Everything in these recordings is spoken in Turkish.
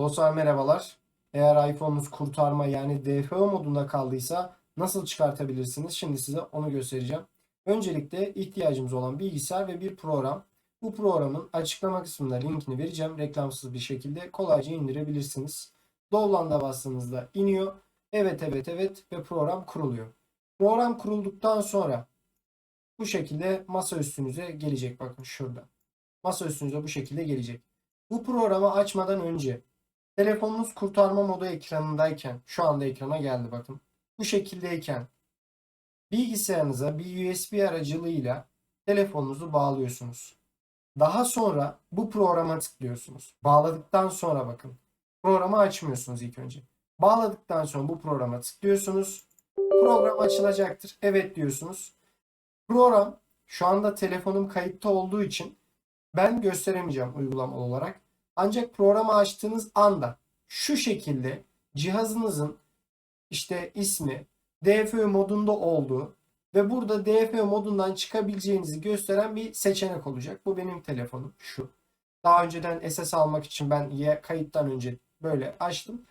Dostlar merhabalar. Eğer iPhone'unuz kurtarma yani DFO modunda kaldıysa nasıl çıkartabilirsiniz? Şimdi size onu göstereceğim. Öncelikle ihtiyacımız olan bilgisayar ve bir program. Bu programın açıklama kısmında linkini vereceğim. Reklamsız bir şekilde kolayca indirebilirsiniz. Download'a bastığınızda iniyor. Evet evet evet ve program kuruluyor. Program kurulduktan sonra bu şekilde masa üstünüze gelecek. Bakın şurada. Masa üstünüze bu şekilde gelecek. Bu programı açmadan önce telefonunuz kurtarma modu ekranındayken şu anda ekrana geldi bakın. Bu şekildeyken bilgisayarınıza bir USB aracılığıyla telefonunuzu bağlıyorsunuz. Daha sonra bu programa tıklıyorsunuz. Bağladıktan sonra bakın. Programı açmıyorsunuz ilk önce. Bağladıktan sonra bu programa tıklıyorsunuz. Program açılacaktır. Evet diyorsunuz. Program şu anda telefonum kayıtta olduğu için ben gösteremeyeceğim uygulamalı olarak. Ancak programı açtığınız anda şu şekilde cihazınızın işte ismi DFÖ modunda olduğu ve burada DFÖ modundan çıkabileceğinizi gösteren bir seçenek olacak. Bu benim telefonum şu. Daha önceden SS almak için ben kayıttan önce böyle açtım.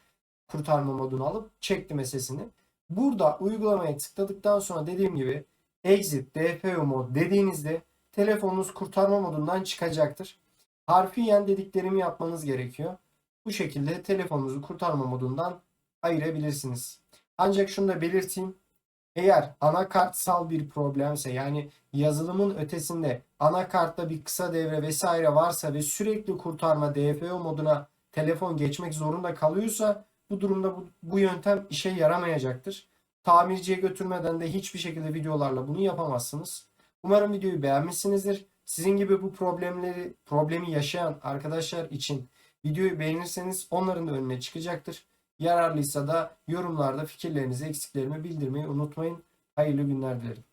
Kurtarma modunu alıp çektim SS'ini. Burada uygulamaya tıkladıktan sonra dediğim gibi exit DFÖ mod dediğinizde telefonunuz kurtarma modundan çıkacaktır. Harfiyen dediklerimi yapmanız gerekiyor. Bu şekilde telefonunuzu kurtarma modundan ayırabilirsiniz. Ancak şunu da belirteyim. Eğer anakartsal bir problemse yani yazılımın ötesinde anakartta bir kısa devre vesaire varsa ve sürekli kurtarma DFO moduna telefon geçmek zorunda kalıyorsa bu durumda bu, bu yöntem işe yaramayacaktır. Tamirciye götürmeden de hiçbir şekilde videolarla bunu yapamazsınız. Umarım videoyu beğenmişsinizdir. Sizin gibi bu problemleri problemi yaşayan arkadaşlar için videoyu beğenirseniz onların da önüne çıkacaktır. Yararlıysa da yorumlarda fikirlerinizi, eksiklerimi bildirmeyi unutmayın. Hayırlı günler dilerim.